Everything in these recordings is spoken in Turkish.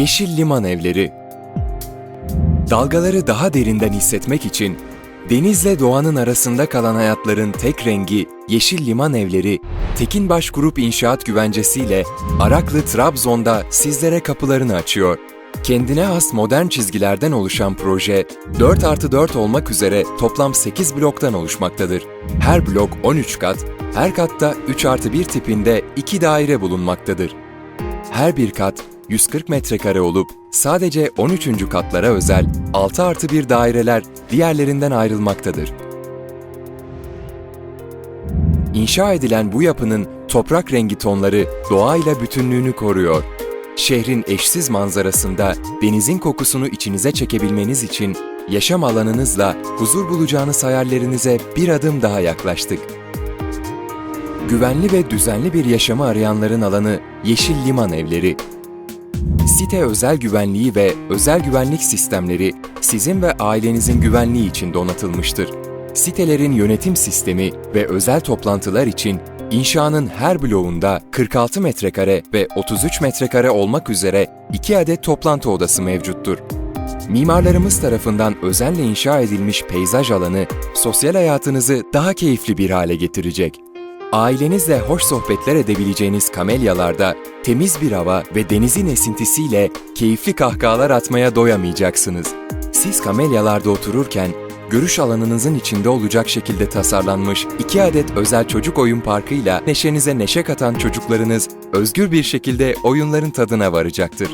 Yeşil Liman Evleri Dalgaları daha derinden hissetmek için denizle doğanın arasında kalan hayatların tek rengi Yeşil Liman Evleri, Tekinbaş Grup İnşaat Güvencesiyle Araklı Trabzon'da sizlere kapılarını açıyor. Kendine has modern çizgilerden oluşan proje, 4 artı 4 olmak üzere toplam 8 bloktan oluşmaktadır. Her blok 13 kat, her katta 3 artı 1 tipinde 2 daire bulunmaktadır. Her bir kat 140 metrekare olup sadece 13. katlara özel 6 artı 1 daireler diğerlerinden ayrılmaktadır. İnşa edilen bu yapının toprak rengi tonları doğayla bütünlüğünü koruyor. Şehrin eşsiz manzarasında denizin kokusunu içinize çekebilmeniz için yaşam alanınızla huzur bulacağınız hayallerinize bir adım daha yaklaştık. Güvenli ve düzenli bir yaşamı arayanların alanı Yeşil Liman Evleri. Site özel güvenliği ve özel güvenlik sistemleri sizin ve ailenizin güvenliği için donatılmıştır. Sitelerin yönetim sistemi ve özel toplantılar için inşanın her bloğunda 46 metrekare ve 33 metrekare olmak üzere 2 adet toplantı odası mevcuttur. Mimarlarımız tarafından özenle inşa edilmiş peyzaj alanı sosyal hayatınızı daha keyifli bir hale getirecek. Ailenizle hoş sohbetler edebileceğiniz kamelyalarda temiz bir hava ve denizin esintisiyle keyifli kahkahalar atmaya doyamayacaksınız. Siz kamelyalarda otururken görüş alanınızın içinde olacak şekilde tasarlanmış iki adet özel çocuk oyun parkıyla neşenize neşe katan çocuklarınız özgür bir şekilde oyunların tadına varacaktır.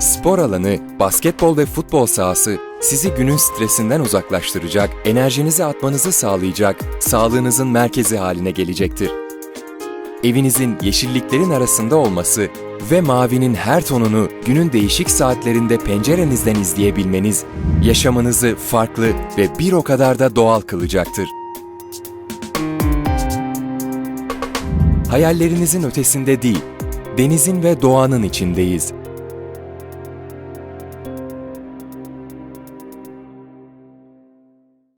Spor alanı, basketbol ve futbol sahası sizi günün stresinden uzaklaştıracak, enerjinizi atmanızı sağlayacak, sağlığınızın merkezi haline gelecektir. Evinizin yeşilliklerin arasında olması ve mavinin her tonunu günün değişik saatlerinde pencerenizden izleyebilmeniz, yaşamınızı farklı ve bir o kadar da doğal kılacaktır. Hayallerinizin ötesinde değil, denizin ve doğanın içindeyiz.